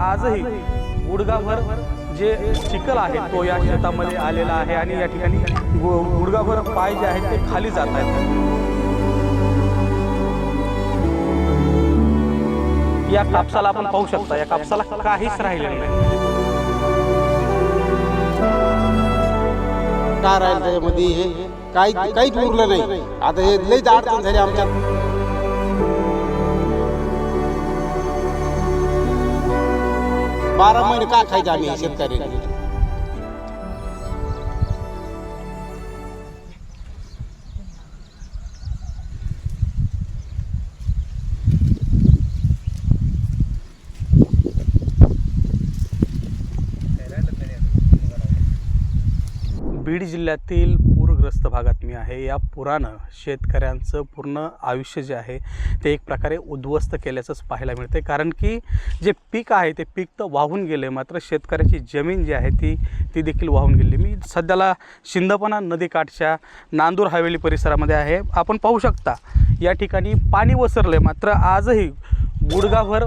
आजही गुडगाभर जे चिखल आहे तो या शेतामध्ये आलेला आहे आणि या ठिकाणी गुडगाभर पाय जे आहेत ते खाली जात आहेत. या कापसाला आपण पाहू शकता या कापसाला काहीच राहिलेलं नाही. काय राहील त्याच्यामध्ये हे? काही काहीच उरलं नाही. आता हे लई अडचण झाली आमच्यात. बारा महिने का खायचं आम्ही शेतकऱ्यांनी? बीड जिल्ह्यातील पूरग्रस्त भागात मी आहे. या पुरानं शेतकऱ्यांचं पूर्ण आयुष्य जे आहे ते एक प्रकारे उद्ध्वस्त केल्याचंच पाहायला मिळते कारण की जे पीक आहे ते पीक तर वाहून गेले मात्र शेतकऱ्याची जमीन जी आहे ती ती देखील वाहून गेली. मी सध्याला शिंदपणा नदीकाठच्या नांदूर हवेली परिसरामध्ये आहे. आपण पाहू शकता या ठिकाणी पाणी वसरले मात्र आजही गुडगाभर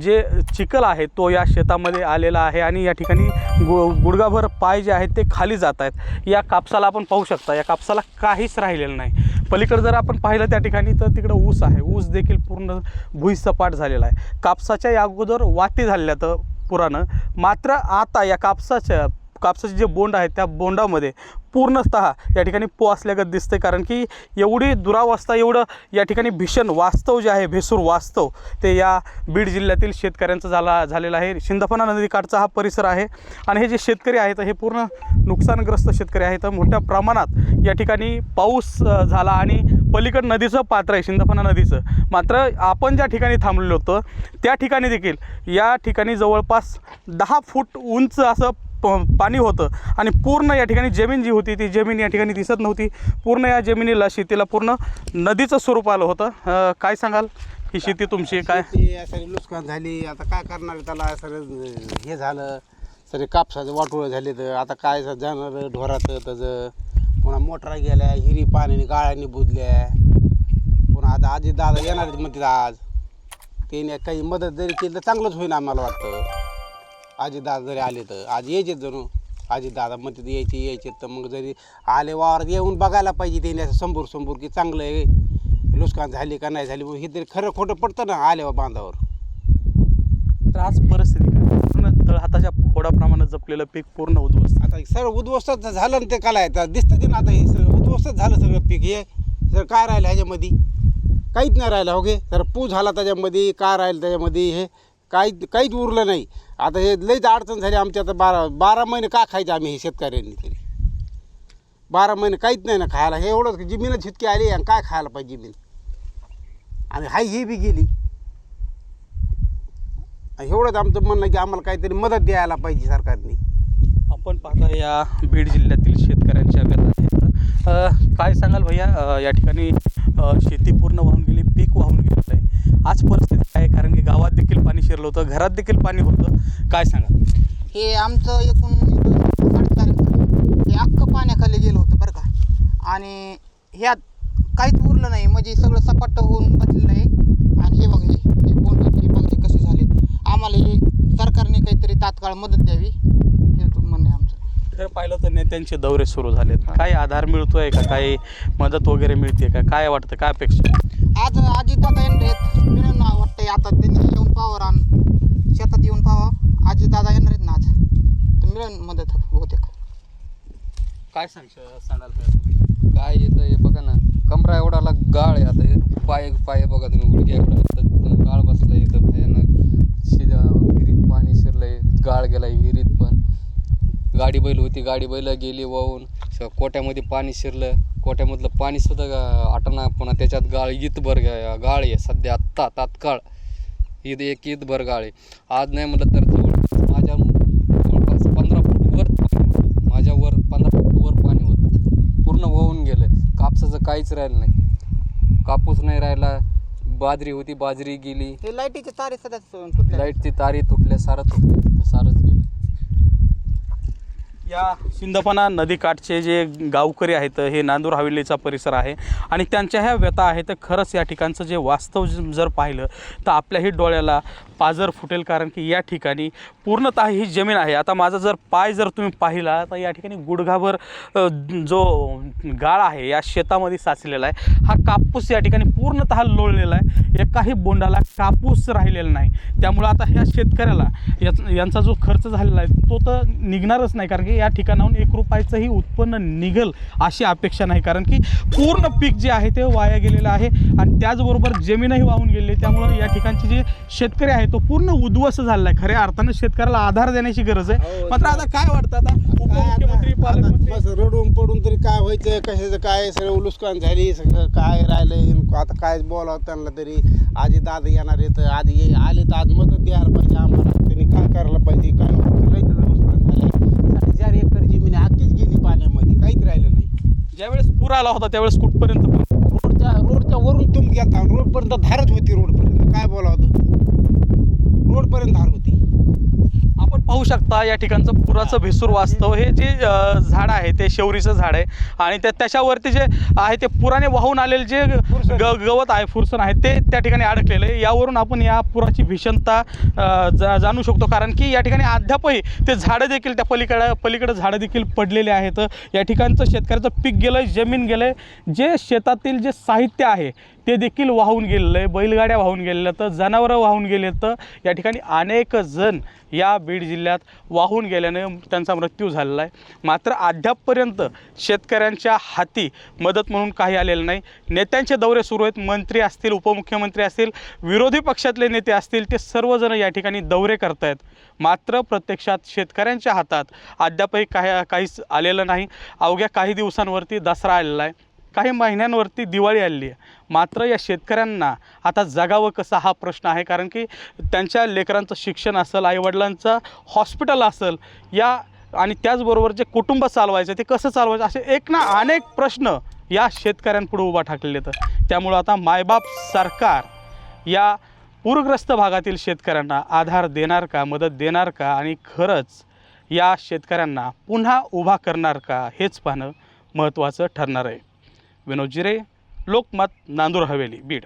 जे चिखल आहे तो या शेतामध्ये आलेला आहे आणि या ठिकाणी गु गुडगाभर पाय जे आहेत ते खाली जात आहेत. या कापसाला आपण पाहू शकता या कापसाला काहीच राहिलेलं नाही. पलीकडे जर आपण पाहिलं त्या ठिकाणी तर तिकडं ऊस आहे. ऊस देखील पूर्ण भुईसपाट झालेला आहे. कापसाच्या या अगोदर वाती झालेल्या तर पुरानं. मात्र आता या कापसाच्या कापसाचे जे बोंड आहेत त्या बोंडामध्ये पूर्णतः या ठिकाणी पो असल्यागत दिसते कारण की एवढी दुरावस्था एवढं या ठिकाणी भीषण वास्तव जे आहे भेसूर वास्तव ते या बीड जिल्ह्यातील शेतकऱ्यांचं झाला झालेलं आहे. शिंदफणा नदीकाठचा हा परिसर आहे आणि हे जे शेतकरी आहेत हे पूर्ण नुकसानग्रस्त शेतकरी आहेत. मोठ्या प्रमाणात या ठिकाणी पाऊस झाला आणि पलीकड नदीचं पात्र आहे शिंदफणा नदीचं. मात्र आपण ज्या ठिकाणी थांबलेलो होतो त्या ठिकाणी देखील या ठिकाणी जवळपास दहा फूट उंच असं प- पाणी होतं. आणि पूर्ण या ठिकाणी जमीन जी होती ती जमीन या ठिकाणी दिसत नव्हती. पूर्ण या जमिनीला शेतीला पूर्ण नदीचं स्वरूप आलं होतं. काय सांगाल? ही शेती तुमची काय? सगळी नुकसान झाली. आता काय करणार त्याला? सगळं हे झालं. सगळे कापसाचं वाटोळं झाले तर आता काय जाणार ढोराचं त्याचं. पुन्हा मोटरा गेल्या हिरी पाण्याने गाळ्याने बुजल्या. पुन्हा आता आजी दादा येणार आहेत आज. त्याने काही मदत जरी केली तर चांगलंच होईल आम्हाला वाटतं. आजी दादा जरी आले तर आज यायचेत जणू. आजी दादा म्हणतात यायचे यायचे तर मग जरी आले वावरात येऊन बघायला पाहिजे त्याने असं संभूर संभूर की चांगलं आहे. नुकसान झाली का नाही झाली मग हे तरी खरं खोटं पडतं ना आल्यावर बांधावर. तर आज परिस्थिती काय? तळहाताच्या फोडाप्रमाणे जपलेलं पीक पूर्ण उद्ध्वस्त. आता सर्व उद्ध्वस्त झालं ना ते काय दिसतं ते ना आता हे सगळं उद्ध्वस्तच झालं सगळं पीक हे. सर काय राहिलं ह्याच्यामध्ये? काहीच नाही राहिलं हो गे. तर पू झाला त्याच्यामध्ये काय राहिलं त्याच्यामध्ये हे? काहीच काहीच उरलं नाही. आता हे लईच अडचण झाली आमच्या आता बारा बारा महिने का खायचं आम्ही हे शेतकऱ्यांनी तरी? बारा महिने काहीच नाही ना खायला. हे एवढंच जमीनच इतकी आली आणि काय खायला पाहिजे जमीन? आणि हाय ही बी गेली. एवढंच आमचं म्हणणं की आम्हाला काहीतरी मदत द्यायला पाहिजे सरकारने. आपण पाहता या बीड जिल्ह्यातील शेतकऱ्यांच्या व्यथा काय सांगाल भैया? या ठिकाणी शेती पूर्ण वाहून गेली पीक वाहून गेलेलं आहे. आज परिस्थिती काय आहे? कारण की गावात देखील पाणी शिरलं होतं घरात देखील पाणी होतं. काय सांगा हे आमचं एकूण हे अख्खं पाण्याखाली गेलं होतं बरं का. आणि ह्यात काहीच उरलं नाही. म्हणजे सगळं सपाट होऊन बसलेलं आहे. आणि हे बघ हे बोलतात हे बघ हे कसे झाले आम्हाला हे सरकारने काहीतरी तात्काळ मदत द्यावी. जर पाहिलं तर नेत्यांचे दौरे सुरू झालेत. काय आधार मिळतोय का? काही मदत वगैरे मिळते का? काय वाटतं? काय अपेक्षा? आज आजी दादा येणार आहेत. मिळून वाटतंय आता त्यांनी येऊन पाहावं रान शेतात येऊन पाहावं. आजी दादा येणार आहेत ना आज. तर मिळून मदत बहुतेक. काय सांग सांगाल तुम्ही? काय येतं हे बघा ना. कमरा एवढाला गाळ आहे आता. हे पाय पाय बघा तुम्ही गुडघ्या एवढा गाळ बसला इथं. भयानक. शिदा विहिरीत पाणी शिरलंय. गाळ गेलाय विहिरीत. गाडी बैल होती गाडी बैल गेली वाहून स- कोट्यामध्ये पाणी शिरलं. कोट्यामधलं पाणी सुद्धा गा- आटना पुन्हा त्याच्यात गाळ गा- गाळ आहे सध्या आत्ता तात्काळ. ईद एक ईदभर गाळ आहे. आज नाही म्हटलं तर जवळ माझ्या जवळपास पंधरा फूट वर पाणी होतं. माझ्या वर पंधरा फूट वर पाणी होतं. पूर्ण वाहून गेलं. कापसाचं काहीच राहिलं नाही. कापूस नाही राहिला. बाजरी होती बाजरी गेली. लाईटीचे तारे सध्या लाईटची तारी तुटल्या सारं तुटलं सारंच गेलं. या सिंदफणा नदीकाठचे जे गावकरी आहेत हे नांदूर हवेलीचा परिसर आहे आणि त्यांच्या ह्या व्यथा आहेत तर खरंच या ठिकाणचं जे वास्तव जर पाहिलं तर आपल्याही डोळ्याला पाजर फुटेल कारण की या ठिकाणी पूर्णतः ही जमीन आहे. आता माझा जर पाय जर तुम्ही पाहिला तर या ठिकाणी गुडघाभर जो गाळ आहे या शेतामध्ये साचलेला आहे. हा कापूस या ठिकाणी पूर्णतः लोळलेला आहे. एकाही बोंडाला कापूस राहिलेला नाही. त्यामुळं आता ह्या शेतकऱ्याला याचा यांचा जो खर्च झालेला आहे तो तर निघणारच नाही कारण की या ठिकाणाहून एक रुपयाचंही उत्पन्न निघल अशी अपेक्षा नाही. कारण की पूर्ण पीक जे आहे ते वाया गेलेलं आहे आणि त्याचबरोबर जमीनही वाहून गेली त्यामुळं या ठिकाणचे जे शेतकरी आहे तो पूर्ण उद्ध्वस्त झालेला आहे. खऱ्या अर्थानं शेतकऱ्याला आधार देण्याची गरज आहे. हो, मात्र आता काय वाटतं आता? उपमुख्यमंत्री पालकमंत्री? बस रडून पडून तरी काय व्हायचं कशाचं काय? सगळं उलुस्कान झाली सगळं काय राहिलंय? आता काय बोलावं त्यांना तरी? आधी दादा येणार आहेत. आधी आले तर आज मदत द्यायला पाहिजे आम्हाला. त्यांनी काय करायला पाहिजे? काय नुकसान झालंय साडेचार एकर जमीन आखीच गेली पाण्यामध्ये काहीच राहिलं नाही ज्यावेळेस पूर आला होता त्यावेळेस कुठपर्यंत रोडच्या रोडच्या वरून तुम गेला रोडपर्यंत धारच होती रोडपर्यंत. काय बोलावं रोडपर्यंत धार होती. आपण पाहू शकता या ठिकाणचं पुराचं भेसूर वास्तव. हे जे झाड आहे ते शौरीचं झाड आहे. आणि त्या त्याच्यावरती जे आहे ते पुराने वाहून आलेले जे. ग गवत आहे फुरसण आहे ते त्या ठिकाणी अडकलेलं आहे. यावरून आपण या पुराची भीषणता जा जाणू शकतो. कारण की या ठिकाणी अद्यापही ते झाडं देखील त्या पलीकडं पलीकडं झाडं देखील पडलेले आहेत. या ठिकाणचं शेतकऱ्याचं पीक गेलं जमीन गेलं आहे जे शेतातील जे साहित्य आहे ते देखील वाहून गेलेलं आहे. बैलगाड्या वाहून गेलेल्या तर जनावरं वाहून गेले तर या ठिकाणी अनेक जण या बीड जिल्ह्यात वाहून गेल्याने त्यांचा मृत्यू झालेला आहे. मात्र अद्यापपर्यंत शेतकऱ्यांच्या हाती मदत म्हणून काही आलेलं नाही. नेत्यांचे दौरे सुरू आहेत. मंत्री असतील उपमुख्यमंत्री असतील विरोधी पक्षातले नेते असतील ते सर्वजण या ठिकाणी दौरे करत आहेत मात्र प्रत्यक्षात शेतकऱ्यांच्या हातात अद्यापही काही काहीच आलेलं नाही. अवघ्या काही दिवसांवरती दसरा आलेला आहे. काही महिन्यांवरती दिवाळी आलेली आहे. मात्र या शेतकऱ्यांना आता जगावं कसं हा प्रश्न आहे? कारण की त्यांच्या लेकरांचं शिक्षण असेल आईवडिलांचं हॉस्पिटल असेल या आणि त्याचबरोबर जे कुटुंब चालवायचं ते कसं चालवायचं? असे एक ना अनेक प्रश्न या शेतकऱ्यांपुढे उभा ठाकलेले आहेत. त्यामुळं आता मायबाप सरकार या पूरग्रस्त भागातील शेतकऱ्यांना आधार देणार का मदत देणार का? आणि खरंच या शेतकऱ्यांना पुन्हा उभा करणार का? हेच पाहणं महत्त्वाचं ठरणार आहे. विनोद जिरे लोकमत नांदूर हवेली बीड.